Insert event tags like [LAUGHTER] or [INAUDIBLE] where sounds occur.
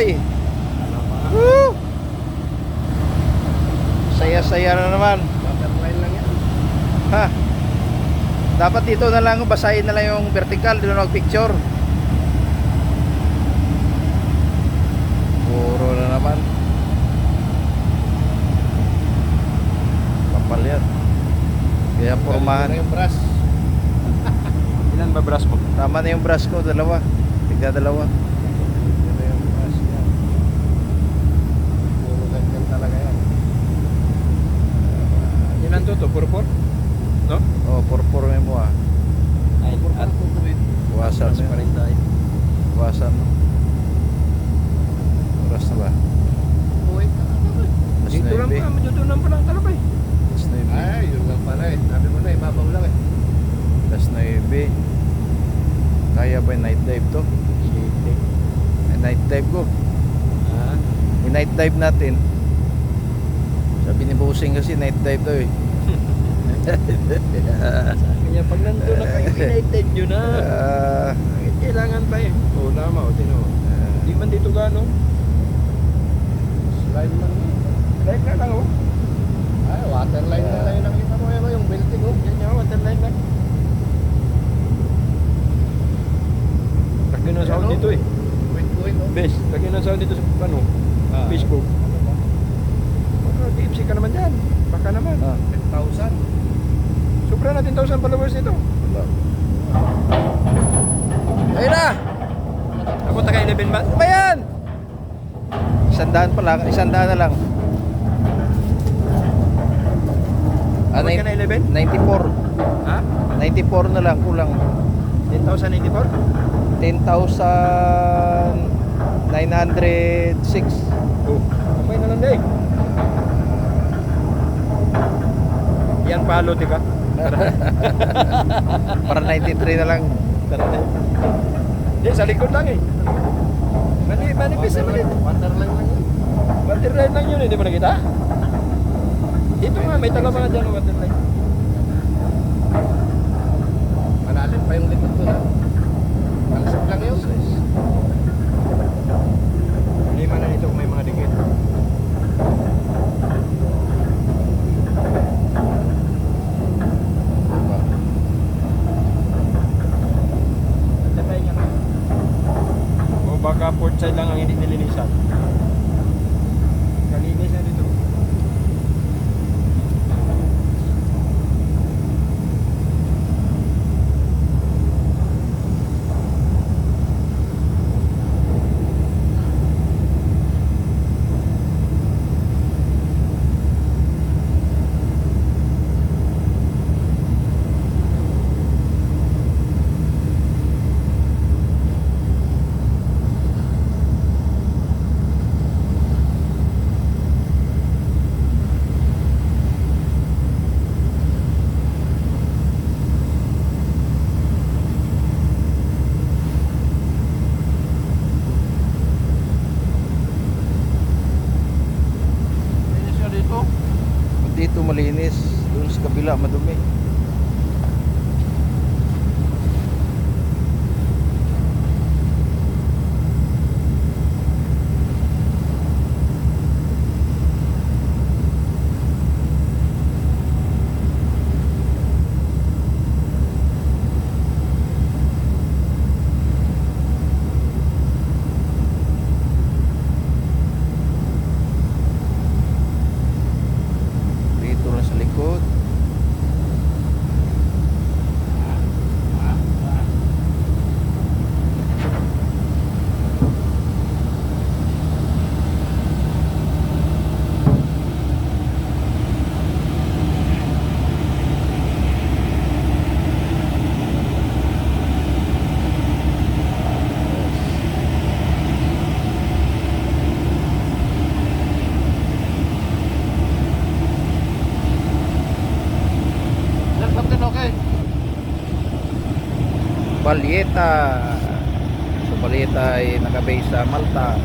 Malunggay. Woo! Saya-saya na naman. Butterfly lang yan. Ha? Dapat dito na lang, basahin na lang yung vertical, doon mag-picture. Puro na naman. Kapal yan. Kaya pormahan. na yung brush. [LAUGHS] Ilan ba brush mo? Tama na yung brush ko, dalawa. Tigda dalawa. Ganito na yung brush yan. Puro ganyan talaga yan. Ilan to to? Purpur? No? Oh, purpur mo ah. Ay, at Buwasan mo. pa rin tayo. Buwasan mo. Oras na ba? Uy, Alas Dito lang 9. pa, dito lang pa lang talabay. Alas 9. Ay, yun lang pala eh. Sabi mo na, ibabaw lang eh. Alas 9. Kaya ba yung night dive to? Ay, night dive ko. Ah, Yung night dive natin. Bossing kasi night dive daw eh. kaya pag nandun na kayo, united nyo na. Bakit kailangan pa eh? Oo, tama. O, tino. ah, Di man dito gano. Slide man. Like na lang oh. Ay, waterline na lang yung nakita mo yan, oh, yung building oh. Yan yung waterline lang. Lagi ng sound Ano? dito eh. Wait, wait oh. Bes, lagi ng sound dito sa ano, Ah. Facebook. Baka TFC ka naman dyan. Baka naman. ah, 10,000. Sobra natin 1,000 followers nito. wala. Ayun na! Ako taga 11 ba? Ano ba yan? Isandaan pa lang, isandaan na lang. Ah, Abot ka na 11? 94. Ha? 94 na lang, kulang. 10,084? 10,906. Oh, kamay na lang day. Yan palo, tika. Tara. Para 93 na lang. Tara na. Di, sa likod lang eh. Mani, manipis naman eh. Waterline lang yan. Waterline lang yun, hindi mo nakita? Ito nga, may tala mga dyan ng waterline. Malalim pa yung likod doon ha. Malasap lang yun. Lima na nito kung may mga dikit. Tatay niya na. O baka port side lang ang hindi nilinisan. Kalinis na dito. Malinis nga dito. Dito malinis. Doon sa kabila madumi. Dito na sa likod. Sir, Captain, okay. Balyeta. So Balyeta ay nakabase sa Malta.